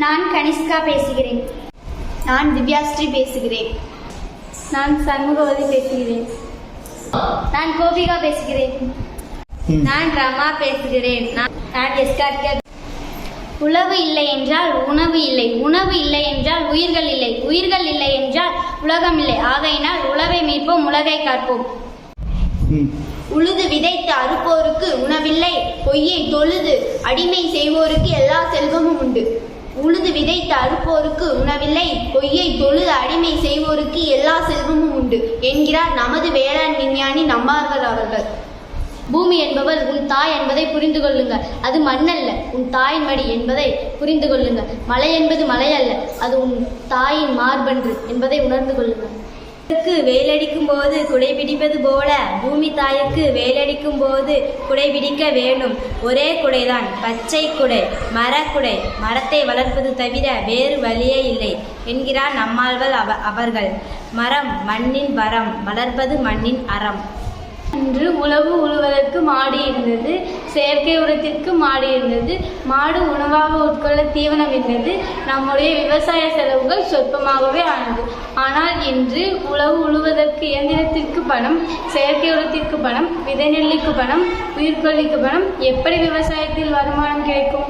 அனுஷ்கா பேசுகிறேன். நான் திவ்யாஸ்ரீ பேசுகிறேன். நான் சண்முகவதி பேசுகிறேன். நான் கோபிகா பேசுகிறேன். நான் ரமா பேசுகிறேன். நான் நான் எஸ்கார்கே உழவு இல்லை என்றால் உணவு இல்லை. உணவு இல்லை என்றால் உயிர்கள் இல்லை. உயிர்கள் இல்லை என்றால் உலகம் இல்லை. ஆகையினால் உழவை மீட்போம் உலகை காப்போம். உழுது விதைத்து அறுப்போருக்கு உணவில்லை. பொய்யை தொழுது அடிமை செய்வோருக்கு எல்லா செல்வமும் உண்டு. உழுது விதைத்து அறுப்போருக்கு உணவில்லை. பொய்யை தொழுது அடிமை செய்வோருக்கு எல்லா செல்வமும் உண்டு என்கிறார் நமது வேளாண் விஞ்ஞானி நம்மார்கள் அவர்கள். பூமி என்பவள் உன் தாய் என்பதை புரிந்து கொள்ளுங்கள். அது மண்ணல்ல உன் தாயின் மடி என்பதை புரிந்து கொள்ளுங்கள். மலை என்பது மலை அல்ல அது உன் தாயின் மார்பன்று என்பதை உணர்ந்து கொள்ளுங்கள். வேலடிக்கும் போது குடை பிடிப்பது போல பூமி தாய்க்கு வேலடிக்கும் போது குடை பிடிக்க வேண்டும். ஒரே குடைதான் பச்சை குடை மரக்குடை. மரத்தை வளர்ப்பது தவிர வேறு வழியே இல்லை என்கிறார் நம்மாழ்வல் அவ அவர்கள். மரம் மண்ணின் வரம் வளர்ப்பது மண்ணின் அறம். அன்று உழவு உழுவதற்கு மாடு இருந்தது செயற்கை உரத்திற்கு மாடு இருந்தது. மாடு உணவாக தீவனம் இருந்தது. நம்முடைய விவசாய செலவுகள் சொற்பமாகவே ஆனது. ஆனால் இன்று உழவு உழுவதற்கு இயந்திரத்திற்கு பணம் செயற்கை உரத்திற்கு பணம் விதை நெல்லுக்கு பணம் உயிர்கொல்லிக்கு பணம் எப்படி விவசாயத்தில் வருமானம் கிடைக்கும்?